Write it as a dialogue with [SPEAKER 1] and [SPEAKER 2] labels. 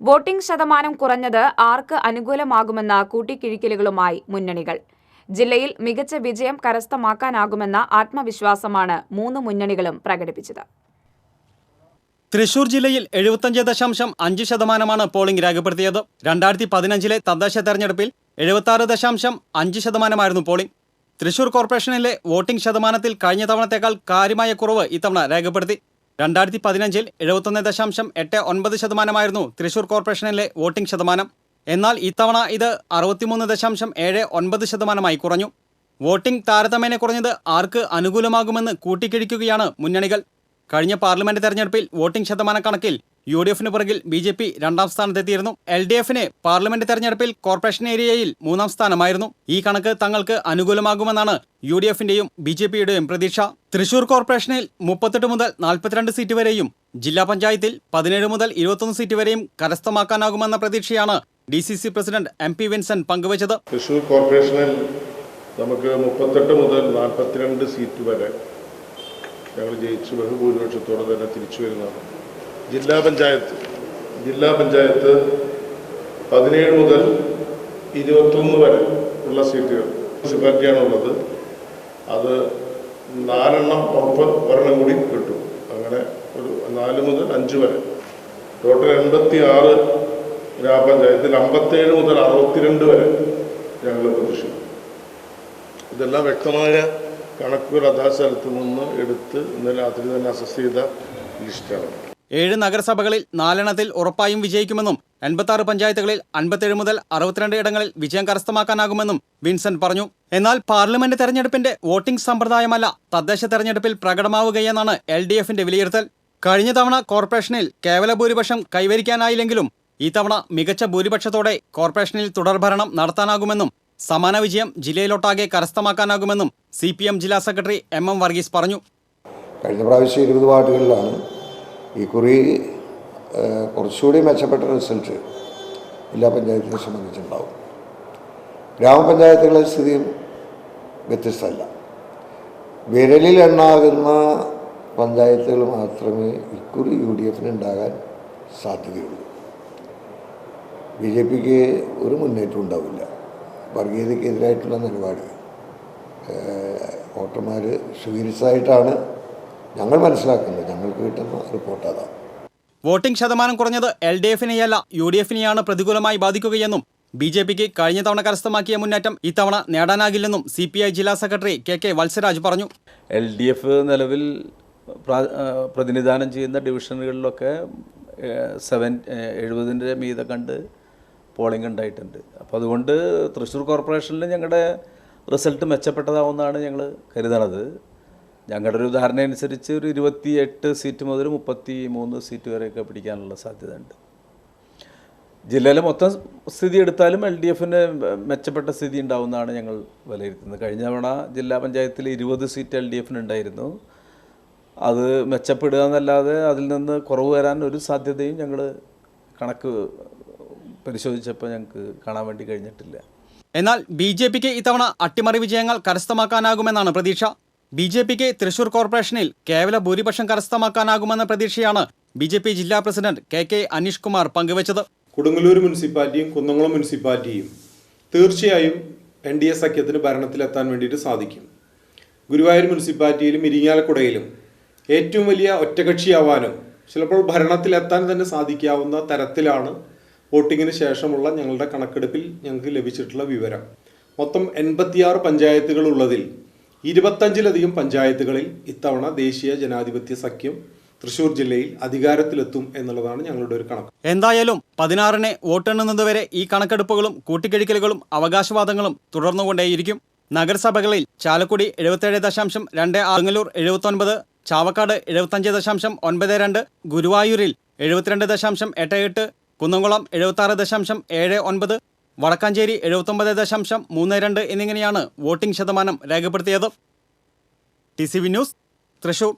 [SPEAKER 1] Voting ശതമാനം കുറഞ്ഞത് ആർക്ക് അനുകൂലമാകുമെന്ന കൂട്ടിക്കിഴിക്കലുകളുമായി മുന്നണികൾ. ജില്ലയിൽ മികച്ച വിജയം കരസ്ഥമാക്കാനാകുമെന്ന ആത്മവിശ്വാസമാണ് മൂന്ന് മുന്നണികളും പ്രകടിപ്പിച്ചത്.
[SPEAKER 2] തൃശൂർ ജില്ലയിൽ എഴുപത്തഞ്ച് ദശാംശം അഞ്ച് ശതമാനമാണ് പോളിംഗ് രേഖപ്പെടുത്തിയത്. രണ്ടായിരത്തി പതിനഞ്ചിലെ തദ്ദേശ തെരഞ്ഞെടുപ്പിൽ എഴുപത്തി ആറ് ദശാംശം അഞ്ച് ശതമാനമായിരുന്നു പോളിംഗ്. തൃശൂർ കോർപ്പറേഷനിലെ വോട്ടിംഗ് ശതമാനത്തിൽ കഴിഞ്ഞ തവണത്തേക്കാൾ കാര്യമായ കുറവ് ഇത്തവണ രേഖപ്പെടുത്തി. രണ്ടായിരത്തി പതിനഞ്ചിൽ എഴുപത്തൊന്ന് ദശാംശം എട്ട് ഒൻപത് ശതമാനമായിരുന്നു തൃശൂർ കോർപ്പറേഷനിലെ വോട്ടിംഗ് ശതമാനം. എന്നാൽ ഇത്തവണ ഇത് അറുപത്തിമൂന്ന് ദശാംശം ഏഴ് ഒൻപത് ശതമാനമായി കുറഞ്ഞു. വോട്ടിംഗ് താരതമ്യേന കുറഞ്ഞത് ആർക്ക് അനുകൂലമാകുമെന്ന് കൂട്ടിക്കിഴിക്കുകയാണ് മുന്നണികൾ. കഴിഞ്ഞ പാർലമെന്റ് തെരഞ്ഞെടുപ്പിൽ വോട്ടിംഗ് ശതമാന കണക്കിൽ യു ഡി എഫിന് പുറകിൽ ബി ജെ പി രണ്ടാം സ്ഥാനത്തെത്തിയിരുന്നു. എൽ ഡി എഫിന് പാർലമെന്റ് തെരഞ്ഞെടുപ്പിൽ കോർപ്പറേഷൻ ഏരിയയിൽ മൂന്നാം സ്ഥാനമായിരുന്നു. ഈ കണക്ക് തങ്ങൾക്ക് അനുകൂലമാകുമെന്നാണ് യു ഡി എഫിന്റെയും ബി ജെ പിയുടെയും പ്രതീക്ഷ. തൃശൂർ കോർപ്പറേഷനിൽ മുപ്പത്തെട്ട് മുതൽ നാൽപ്പത്തിരണ്ട് സീറ്റ് വരെയും ജില്ലാ പഞ്ചായത്തിൽ പതിനേഴ് മുതൽ ഇരുപത്തൊന്ന് സീറ്റ് വരെയും കരസ്ഥമാക്കാനാകുമെന്ന പ്രതീക്ഷയാണ് D C C president M P Vincent പങ്കുവച്ചത്.
[SPEAKER 3] തൃശൂർ കോർപ്പറേഷനിൽ നമുക്ക് മുപ്പത്തെട്ട് മുതൽ നാൽപ്പത്തിരണ്ട് സീറ്റ് വരെ ഞങ്ങൾ ജയിച്ച്. ബഹുഭൂരിപക്ഷത്തോടെ തന്നെ തിരിച്ചു വരുന്നതാണ്. ജില്ലാ പഞ്ചായത്ത് ജില്ലാ പഞ്ചായത്ത് പതിനേഴ് മുതൽ ഇരുപത്തൊന്ന് വരെ ഉള്ള സീറ്റുകൾ മുനിസിപ്പാലിറ്റിയാണുള്ളത്. അത് നാലെണ്ണം ഉറപ്പ് ഒരെണ്ണം കൂടി കിട്ടും. അങ്ങനെ ഒരു നാല് മുതൽ അഞ്ച് വരെ. ടോട്ടൽ എൺപത്തി ആറ് ഗ്രാമപഞ്ചായത്തിൽ അമ്പത്തേഴ് മുതൽ അറുപത്തിരണ്ട് വരെ ഞങ്ങൾ പ്രതീക്ഷിക്കും ഇതെല്ലാം വ്യക്തമായ കണക്കുകൾ അതാ സ്ഥലത്ത് നിന്ന് എടുത്ത് ഇന്നലെ രാത്രി തന്നെ അസസ് ചെയ്ത ലിസ്റ്റാണ്.
[SPEAKER 2] ഏഴ് നഗരസഭകളിൽ നാലെണ്ണത്തിൽ ഉറപ്പായും വിജയിക്കുമെന്നും എൺപത്തി പഞ്ചായത്തുകളിൽ അൻപത്തേഴ് മുതൽ അറുപത്തിരണ്ട് ഇടങ്ങളിൽ വിജയം കരസ്ഥമാക്കാനാകുമെന്നും വിൻസെന്റ് പറഞ്ഞു. എന്നാൽ പാർലമെന്റ് തെരഞ്ഞെടുപ്പിന്റെ വോട്ടിംഗ് സമ്പ്രദായമല്ല തദ്ദേശ തെരഞ്ഞെടുപ്പിൽ പ്രകടമാവുകയെന്നാണ് എൽ ഡി എഫിന്റെ വിലയിരുത്തൽ. കഴിഞ്ഞ തവണ കോർപ്പറേഷനിൽ കേവല ഭൂരിപക്ഷം കൈവരിക്കാനായില്ലെങ്കിലും ഈ തവണ മികച്ച ഭൂരിപക്ഷത്തോടെ കോർപ്പറേഷനിൽ തുടർഭരണം നടത്താനാകുമെന്നും സമാന വിജയം ജില്ലയിലൊട്ടാകെ കരസ്ഥമാക്കാനാകുമെന്നും സി ജില്ലാ സെക്രട്ടറി എം എം വർഗീസ് പറഞ്ഞു.
[SPEAKER 4] കഴിഞ്ഞ പ്രാവശ്യം ഇരുപത് വാർഡുകളിലാണ് ഈ കുറി കുറച്ചുകൂടി മെച്ചപ്പെട്ട റിസൾട്ട് ജില്ലാ പഞ്ചായത്തിനെ സംബന്ധിച്ചുണ്ടാവും. ഗ്രാമപഞ്ചായത്തുകളുടെ സ്ഥിതിയും വ്യത്യസ്തമല്ല. വിരലിൽ എണ്ണാകുന്ന പഞ്ചായത്തുകൾ മാത്രമേ ഇക്കുറി യു ഡി എഫിന് ഉണ്ടാകാൻ സാധ്യതയുള്ളൂ. ബി ജെ പിക്ക് ഒരു മുന്നേറ്റം ഉണ്ടാവില്ല. വർഗീയതയ്ക്കെതിരായിട്ടുള്ള നിലപാട് വോട്ടർമാർ സ്വീകരിച്ചതായിട്ടാണ് ഞങ്ങൾ മനസ്സിലാക്കുന്നത് ഞങ്ങൾക്ക് കിട്ടുന്ന റിപ്പോർട്ട് അതാണ്
[SPEAKER 2] വോട്ടിംഗ് ശതമാനം കുറഞ്ഞത് എൽ ഡി എഫിനെയല്ല യു ഡി എഫിനെയാണ് പ്രതികൂലമായി ബാധിക്കുകയെന്നും ബി ജെ പിക്ക് കഴിഞ്ഞ തവണ കരസ്ഥമാക്കിയ മുന്നേറ്റം ഇത്തവണ നേടാനാകില്ലെന്നും സി പി ഐ ജില്ലാ സെക്രട്ടറി കെ കെ വത്സരാജ് പറഞ്ഞു.
[SPEAKER 5] എൽ ഡി എഫ് നിലവിൽ പ്രതിനിധാനം ചെയ്യുന്ന ഡിവിഷനുകളിലൊക്കെ സെവൻ എഴുപതിന്റെ മീതെ കണ്ട് പോളിംഗ് ഉണ്ടായിട്ടുണ്ട്. അപ്പോൾ അതുകൊണ്ട് തൃശ്ശൂർ കോർപ്പറേഷനിൽ ഞങ്ങളുടെ റിസൾട്ട് മെച്ചപ്പെട്ടതാവുമെന്നാണ് ഞങ്ങൾ കരുതണത്. ഞങ്ങളുടെ ഒരു ധാരണ അനുസരിച്ച് ഒരു ഇരുപത്തി എട്ട് സീറ്റ് മുതൽ മുപ്പത്തി മൂന്ന് സീറ്റ് വരെയൊക്കെ പിടിക്കാനുള്ള സാധ്യതയുണ്ട്. ജില്ലയിലെ മൊത്തം സ്ഥിതി എടുത്താലും എൽ ഡി എഫിന് മെച്ചപ്പെട്ട സ്ഥിതി ഉണ്ടാവുമെന്നാണ് ഞങ്ങൾ വിലയിരുത്തുന്നത്. കഴിഞ്ഞ തവണ ജില്ലാ പഞ്ചായത്തിൽ ഇരുപത് സീറ്റ് എൽ ഡി എഫിന് ഉണ്ടായിരുന്നു അത് മെച്ചപ്പെടുക എന്നല്ലാതെ അതിൽ നിന്ന് കുറവ് വരാൻ ഒരു സാധ്യതയും ഞങ്ങൾ കണക്ക് പരിശോധിച്ചപ്പോൾ ഞങ്ങൾക്ക് കാണാൻ വേണ്ടി കഴിഞ്ഞിട്ടില്ല.
[SPEAKER 2] എന്നാൽ ബി ജെ പിക്ക് ഇത്തവണ അട്ടിമറി വിജയങ്ങൾ കരസ്ഥമാക്കാനാകുമെന്നാണ് പ്രതീക്ഷ. ബി ജെ പിക്ക് തൃശൂർ കോർപ്പറേഷനിൽ കേവല ഭൂരിപക്ഷം കരസ്ഥമാക്കാനാകുമെന്ന പ്രതീക്ഷയാണ് ബി ജെ പി ജില്ലാ president K K Aneesh Kumar പങ്കുവച്ചത്.
[SPEAKER 6] കൊടുങ്ങല്ലൂർ മുനിസിപ്പാലിറ്റിയും കുന്നംകുളം മുനിസിപ്പാലിറ്റിയും തീർച്ചയായും എൻ ഡി എ സഖ്യത്തിന് ഭരണത്തിലെത്താൻ വേണ്ടിയിട്ട് സാധിക്കും. ഗുരുവായൂർ മുനിസിപ്പാലിറ്റിയിലും ഇരിങ്ങാലക്കുടയിലും ഏറ്റവും വലിയ ഒറ്റകക്ഷിയാവാനും ചിലപ്പോൾ ഭരണത്തിലെത്താൻ തന്നെ സാധിക്കാവുന്ന തരത്തിലാണ് വോട്ടിങ്ങിന് ശേഷമുള്ള ഞങ്ങളുടെ കണക്കെടുപ്പിൽ ഞങ്ങൾക്ക് ലഭിച്ചിട്ടുള്ള വിവരം. മൊത്തം എൺപത്തിയാറ് പഞ്ചായത്തുകൾ ഉള്ളതിൽ ഇരുപത്തഞ്ചിലധികം പഞ്ചായത്തുകളിൽ ഇത്തവണ ദേശീയ ജനാധിപത്യ സഖ്യം തൃശൂർ ജില്ലയിൽ അധികാരത്തിലെത്തും എന്നുള്ളതാണ് ഞങ്ങളുടെ ഒരു കണക്ക്.
[SPEAKER 2] എന്തായാലും പതിനാറിന് വോട്ടെണ്ണുന്നതുവരെ ഈ കണക്കെടുപ്പുകളും കൂട്ടിക്കഴിക്കലുകളും അവകാശവാദങ്ങളും തുടർന്നുകൊണ്ടേയിരിക്കും. നഗരസഭകളിൽ ചാലക്കുടി എഴുപത്തേഴ് ദശാംശം രണ്ട് ആങ്ങലൂർ എഴുപത്തൊൻപത് ചാവക്കാട് എഴുപത്തഞ്ച് ദശാംശം ഒൻപത് രണ്ട് ഗുരുവായൂരിൽ എഴുപത്തിരണ്ട് ദശാംശം എട്ട് എട്ട് കുന്നംകുളം എഴുപത്താറ് ദശാംശം ഏഴ് ഒൻപത് വടക്കാഞ്ചേരി എഴുപത്തൊമ്പത് ദശാംശം മൂന്ന് രണ്ട് എന്നിങ്ങനെയാണ് വോട്ടിംഗ് ശതമാനം രേഖപ്പെടുത്തിയത്. T C V news Thrissur.